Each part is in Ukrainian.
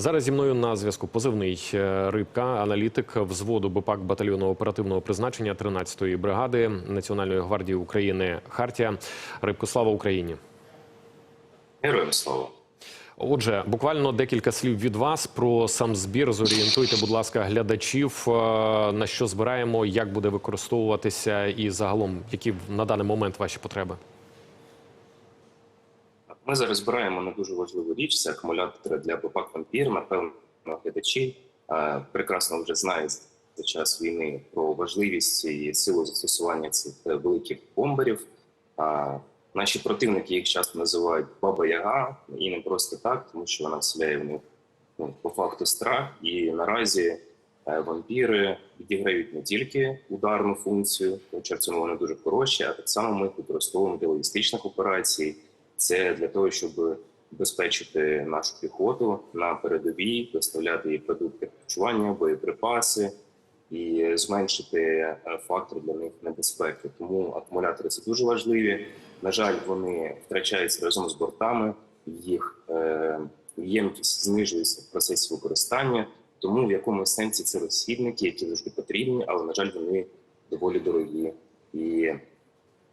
Зараз зі мною на зв'язку позивний е, рибка, аналітик взводу БПАК батальйону оперативного призначення 13-ї бригади Національної гвардії України Хартія. Рибко, слава Україні! Героям слава. Отже, буквально декілька слів від вас про сам збір. Зорієнтуйте, будь ласка, глядачів е, на що збираємо, як буде використовуватися, і загалом, які на даний момент ваші потреби. Ми зараз збираємо на дуже важливу річ. Це акумулятори для БПАК «Вампір». Напевно, глядачі е, прекрасно вже знають за час війни про важливість і силу застосування цих е, великих бомберів. Наші противники їх часто називають Баба Яга, і не просто так, тому що вона вселяє в них ну, по факту страх. І наразі е, вампіри відіграють не тільки ударну функцію, хоча в цьому вони дуже хороші, а так само ми їх використовуємо для логістичних операцій. Це для того, щоб забезпечити нашу піхоту на передовій, доставляти їй продукти харчування, боєприпаси і зменшити е, фактор для них небезпеки. Тому акумулятори це дуже важливі. На жаль, вони втрачаються разом з бортами, їх е, ємкість знижується в процесі використання. Тому в якомусь сенсі це розхідники, які завжди потрібні, але на жаль, вони доволі дорогі. І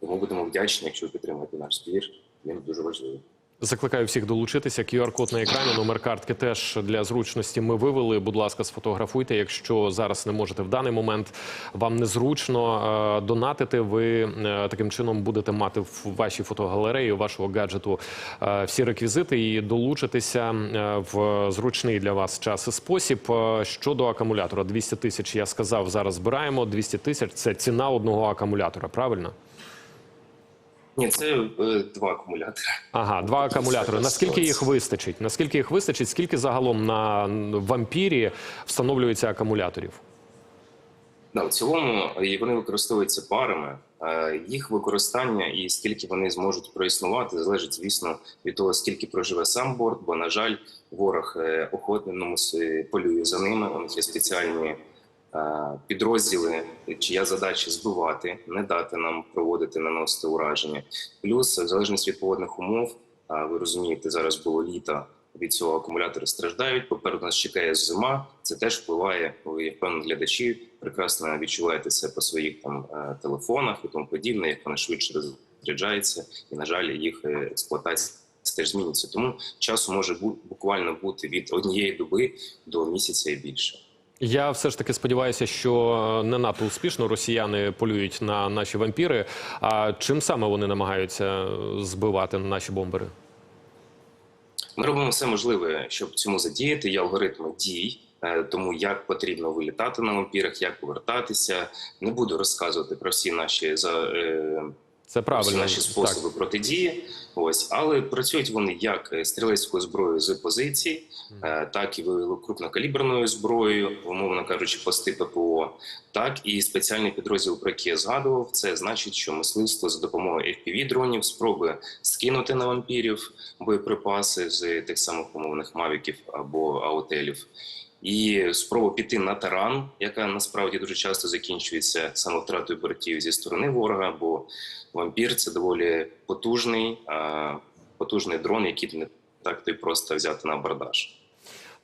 тому будемо вдячні, якщо ви підтримуєте наш збір. Він дуже важливий. Закликаю всіх долучитися. QR-код на екрані, номер картки теж для зручності ми вивели. Будь ласка, сфотографуйте. Якщо зараз не можете в даний момент, вам незручно е, донатити. Ви е, таким чином будете мати в вашій фотогалереї, вашого гаджету е, всі реквізити і долучитися в зручний для вас час і спосіб. Щодо акумулятора, 200 тисяч я сказав. Зараз збираємо 200 тисяч. Це ціна одного акумулятора. Правильно? Ні, це е, два акумулятори. Ага, два акумулятори. Наскільки їх вистачить? Наскільки їх вистачить? Скільки загалом на вампірі встановлюється акумуляторів? Да, в цілому і вони використовуються парами. Е, Їх використання і скільки вони зможуть проіснувати, залежить, звісно, від того, скільки проживе сам борт. Бо, на жаль, ворог е, охотно полює за ними. У них є спеціальні е, підрозділи, чия задача збивати, не дати нам проводити наносити ураження. Плюс, в від погодних умов, а ви розумієте, зараз було літо. Від цього акумулятори страждають. Попереду нас чекає зима. Це теж впливає. Ви я впевнений, глядачі прекрасно відчуваєте це по своїх там е, телефонах і тому подібне, як вони швидше розряджаються, і на жаль, їх е, експлуатація теж зміниться. Тому часу може бу- буквально бути від однієї доби до місяця і більше. Я все ж таки сподіваюся, що не надто успішно росіяни полюють на наші вампіри. А чим саме вони намагаються збивати наші бомбери? Ми робимо все можливе, щоб цьому задіяти. Є алгоритми дій. е, Тому як потрібно вилітати на вампірах, як повертатися, не буду розказувати про всі наші за е, Це правильно наші способи протидії. Ось, але працюють вони як стрілецькою зброєю з позицій, е, так і крупнокаліберною зброєю, умовно кажучи, пости ППО, так і спеціальний підрозділ, про який я згадував. Це значить, що мисливство за допомогою fpv дронів спробує скинути на вампірів боєприпаси з тих самих умовних мавіків або аутелів. І спроба піти на таран, яка насправді дуже часто закінчується самовтратою бортів зі сторони ворога, бо вампір це доволі потужний, потужний дрон, який не так ти просто взяти на абордаж.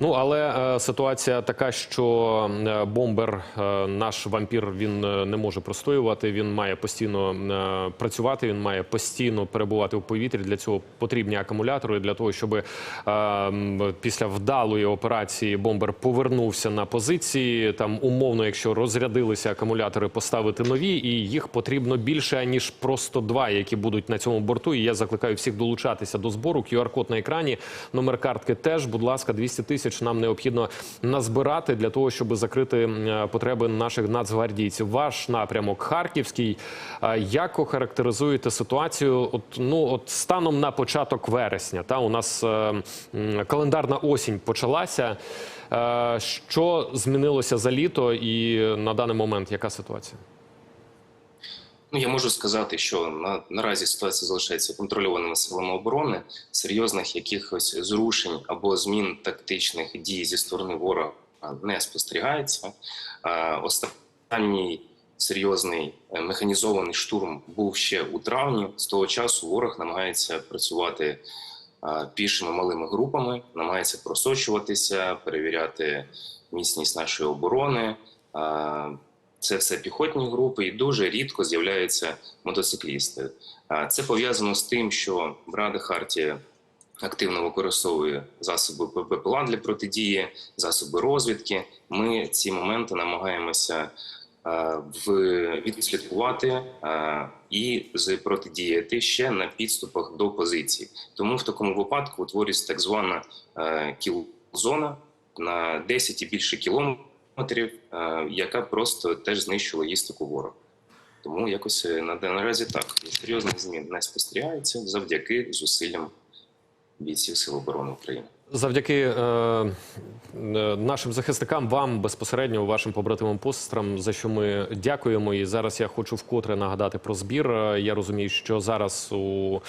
Ну але е, ситуація така, що е, бомбер, е, наш вампір, він е, не може простоювати. Він має постійно е, працювати. Він має постійно перебувати в повітрі. Для цього потрібні акумулятори для того, щоб е, після вдалої операції бомбер повернувся на позиції. Там умовно, якщо розрядилися акумулятори, поставити нові, і їх потрібно більше ніж просто два, які будуть на цьому борту. І я закликаю всіх долучатися до збору. QR-код на екрані, номер картки теж, будь ласка, 200 тисяч нам необхідно назбирати для того, щоб закрити е, потреби наших нацгвардійців. Ваш напрямок Харківський. Е, Як охарактеризуєте ситуацію? От ну от станом на початок вересня, та у нас е, календарна осінь почалася. Е, Що змінилося за літо, і на даний момент яка ситуація? Ну я можу сказати, що на наразі ситуація залишається контрольованими силами оборони. Серйозних якихось зрушень або змін тактичних дій зі сторони ворога не спостерігається. Останній серйозний е, механізований штурм був ще у травні. З того часу ворог намагається працювати пішими малими групами, намагається просочуватися, перевіряти міцність нашої оборони. Це все піхотні групи, і дуже рідко з'являються мотоциклісти. Це пов'язано з тим, що Брада Хартія активно використовує засоби ППЛА для протидії, засоби розвідки. Ми ці моменти намагаємося відслідкувати і протидіяти ще на підступах до позицій. Тому в такому випадку утворюється так звана е, кіл-зона на 10 і більше кілометрів, е, яка просто теж знищила логістику ворога. Тому якось е, на наразі так серйозних змін не спостерігається завдяки зусиллям бійців Сил оборони України. Завдяки е, е, нашим захисникам, вам безпосередньо, вашим побратимам посестрам, за що ми дякуємо. І зараз я хочу вкотре нагадати про збір. Е, Я розумію, що зараз у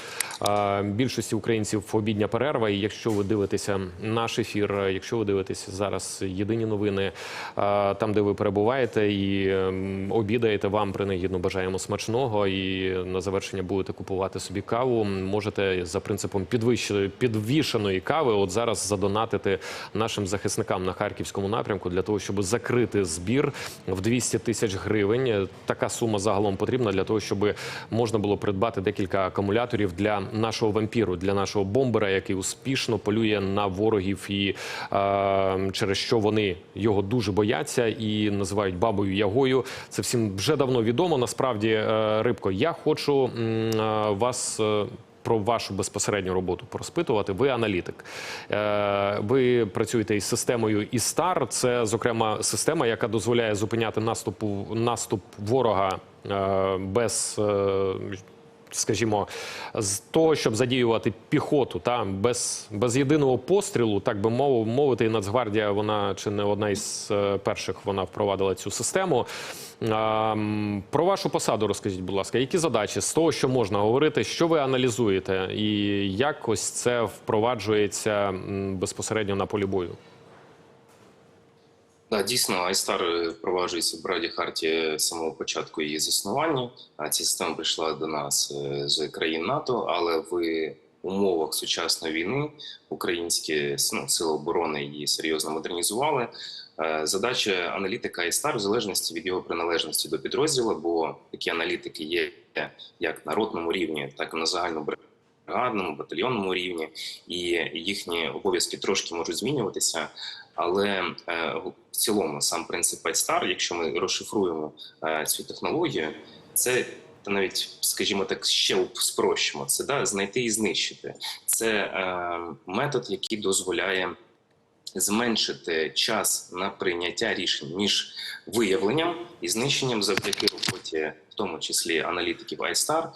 е, більшості українців обідня перерва. І якщо ви дивитеся наш ефір, е, якщо ви дивитеся зараз єдині новини, е, там де ви перебуваєте і ем, обідаєте, вам принагідно бажаємо смачного. І на завершення будете купувати собі каву. Можете за принципом підвищеної підвішеної кави. От зараз задонатити нашим захисникам на харківському напрямку для того, щоб закрити збір в 200 тисяч гривень. Така сума загалом потрібна для того, щоб можна було придбати декілька акумуляторів для нашого вампіру, для нашого бомбера, який успішно полює на ворогів, і е, через що вони його дуже бояться і називають бабою Ягою. Це всім вже давно відомо. Насправді, е, рибко, я хочу е, вас. Е, про вашу безпосередню роботу порозпитувати. Ви аналітик. Е, Ви працюєте із системою ІСТАР. Це, зокрема, система, яка дозволяє зупиняти наступу наступ ворога е, без. Скажімо, з того, щоб задіювати піхоту, та без, без єдиного пострілу, так би мов, мовити, і Нацгвардія, вона чи не одна із е, перших вона впровадила цю систему. Про вашу посаду розкажіть, будь ласка, які задачі з того, що можна говорити, що ви аналізуєте, і як ось це впроваджується безпосередньо на полі бою? Да, дійсно, Айстар впроваджується в Браді Харті з самого початку її заснування. А ця система прийшла до нас е, з країн НАТО, але в умовах сучасної війни українські ну, сили оборони її серйозно модернізували. Е, Задача аналітика Айстар в залежності від його приналежності до підрозділу, бо такі аналітики є як на ротному рівні, так і на загальному бригадному, батальйонному рівні, і їхні обов'язки трошки можуть змінюватися. Але е, в цілому сам принцип iStar, якщо ми розшифруємо е, цю технологію, це та навіть, скажімо так, ще спрощимо. Це да, знайти і знищити. Це е, метод, який дозволяє зменшити час на прийняття рішень між виявленням і знищенням завдяки роботі, в тому числі аналітиків iStar,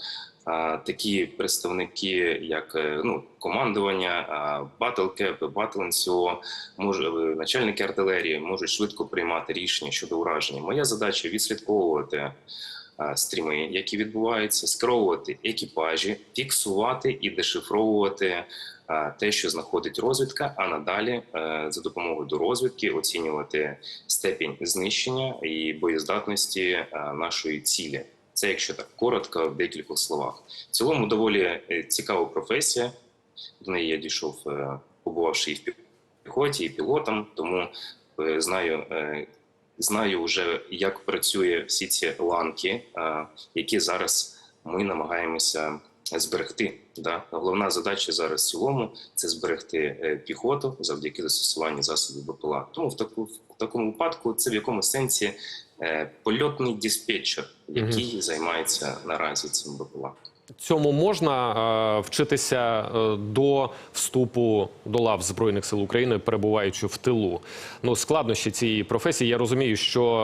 такі представники, як е, ну, командування, батлкеп, батленсіо, може начальники артилерії можуть швидко приймати рішення щодо ураження. Моя задача відслідковувати стріми, які відбуваються, скеровувати екіпажі, фіксувати і дешифровувати те, що знаходить розвідка. А надалі е, за допомогою до розвідки оцінювати степінь знищення і боєздатності е, нашої цілі. Це якщо так коротко, в декількох словах. В цілому доволі е, цікава професія. До неї я дійшов, е, побувавши і в піхоті, і пілотом, тому е, знаю, знаю вже, як працює всі ці ланки, які зараз ми намагаємося зберегти. Да? Головна задача зараз в цілому це зберегти е, піхоту завдяки застосуванню засобів БПЛА. Тому в таку в такому випадку це в якому сенсі е, польотний диспетчер, який займається наразі цим БПЛА. Цьому можна е, вчитися е, до вступу до лав збройних сил України, перебуваючи в тилу. Ну складнощі цієї професії. Я розумію, що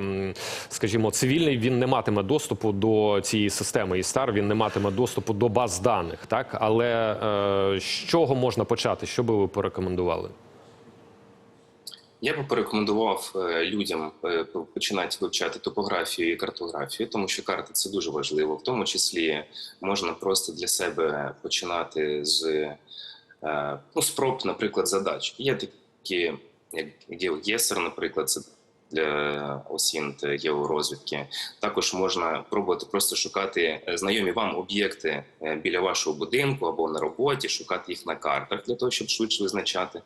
е, скажімо, цивільний він не матиме доступу до цієї системи. І стар він не матиме доступу до баз даних. Так, але з чого можна почати? Що би ви порекомендували? Я би порекомендував е, людям е, починати вивчати топографію і картографію, тому що карти це дуже важливо. В тому числі можна просто для себе починати з е, ну, спроб, наприклад, задач. Є такі, як GeoGuessr, наприклад, це осінт георозвідки. Також можна пробувати просто шукати е, знайомі вам об'єкти е, біля вашого будинку або на роботі, шукати їх на картах для того, щоб швидше визначати.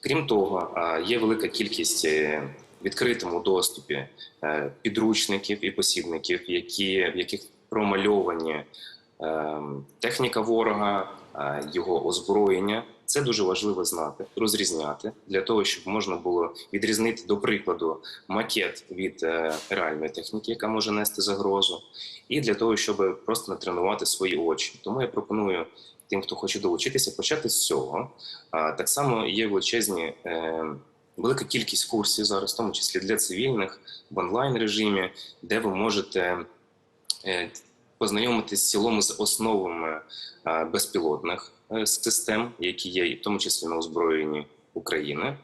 Крім того, е, є велика кількість е, відкритому доступі е, підручників і посібників, які, в яких промальовані е, техніка ворога, е, його озброєння. Це дуже важливо знати, розрізняти для того, щоб можна було відрізнити, до прикладу, макет від е, реальної техніки, яка може нести загрозу, і для того, щоб просто натренувати свої очі. Тому я пропоную тим, хто хоче долучитися, почати з цього. Так само є величезні. Е, Велика кількість курсів зараз, в тому числі для цивільних в онлайн режимі, де ви можете е, познайомитись в цілому з основами безпілотних систем, які є, і в тому числі на озброєнні України.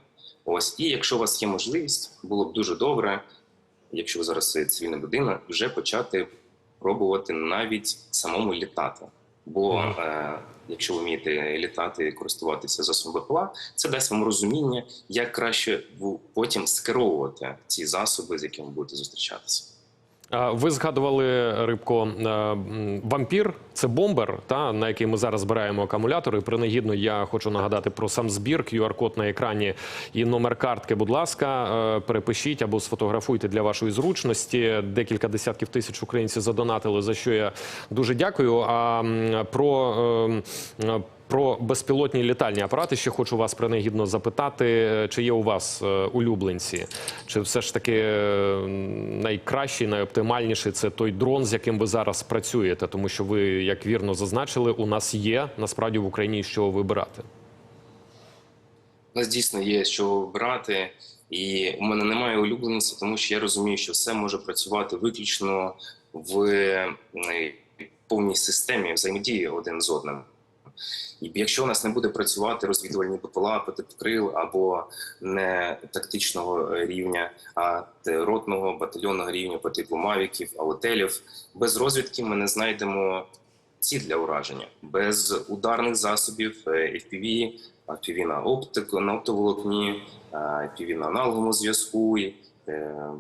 Ось і якщо у вас є можливість, було б дуже добре, якщо ви зараз цивільна людина, вже почати пробувати навіть самому літати. Бо е, якщо ви вмієте літати і користуватися засобом БПЛА, це дасть вам розуміння, як краще потім скеровувати ці засоби, з якими будете зустрічатися. Ви згадували рибко е, вампір. Це бомбер, та на який ми зараз збираємо акумулятори. Принагідно я хочу нагадати про сам збір. QR-код на екрані і номер картки. Будь ласка, е, перепишіть або сфотографуйте для вашої зручності. Декілька десятків тисяч українців задонатили. За що я дуже дякую. А про е, про безпілотні літальні апарати ще хочу вас принагідно запитати, чи є у вас е, улюбленці? Чи все ж таки е, найкращий, найоптимальніший це той дрон, з яким ви зараз працюєте? Тому що ви, як вірно зазначили, у нас є насправді в Україні чого вибирати. У нас дійсно є що брати, і у мене немає улюбленця, тому що я розумію, що все може працювати виключно в е, повній системі взаємодії один з одним. І якщо у нас не буде працювати розвідувальні БПЛА по типу крил або не тактичного рівня, а ротного батальйонного рівня по типу мавіків, аутелів, без розвідки ми не знайдемо ціль для ураження, без ударних засобів е, FPV, FPV на оптику, на оптоволокні, е, FPV на аналоговому зв'язку,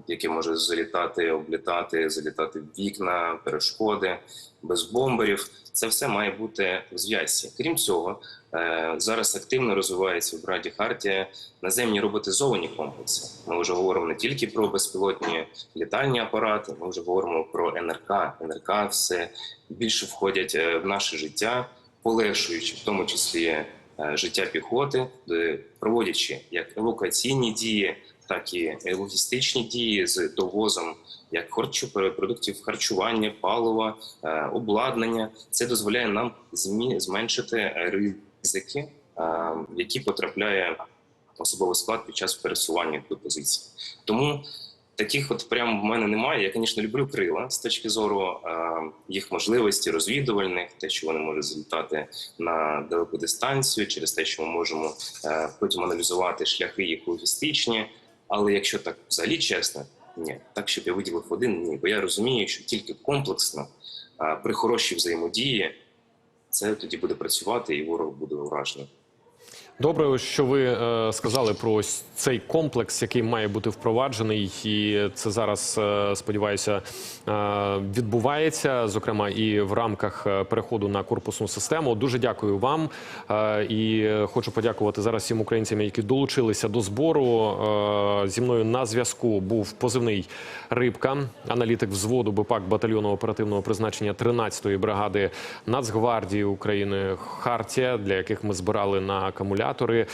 яке може залітати, облітати, залітати в вікна, перешкоди, без бомберів. Це все має бути в зв'язці. Крім цього, е, зараз активно розвивається в Браді Хартія наземні роботизовані комплекси. Ми вже говоримо не тільки про безпілотні літальні апарати, ми вже говоримо про НРК. НРК все більше входять е, в наше життя, полегшуючи в тому числі е, життя піхоти, проводячи як евакуаційні дії, так і логістичні дії з довозом як продуктів харчування, палива, е, обладнання. Це дозволяє нам зменшити ризики, е, які потрапляє особовий склад під час пересування до позиції. Тому таких от прямо в мене немає. Я, звісно, люблю крила з точки зору е, їх можливості розвідувальних, те, що вони можуть злітати на далеку дистанцію, через те, що ми можемо потім аналізувати шляхи їх логістичні. Але якщо так взагалі чесно, ні, так щоб я виділив один, ні. Бо я розумію, що тільки комплексно при хорошій взаємодії це тоді буде працювати, і ворог буде уражений. Добре, що ви е, сказали про цей комплекс, який має бути впроваджений, і це зараз е, сподіваюся е, відбувається, зокрема і в рамках переходу на корпусну систему. Дуже дякую вам і хочу подякувати зараз всім українцям, які долучилися до збору. Зі мною на зв'язку був позивний рибка, аналітик взводу БПАК батальйону оперативного призначення 13-ї бригади Нацгвардії України Хартія, для яких ми збирали на акумулятори.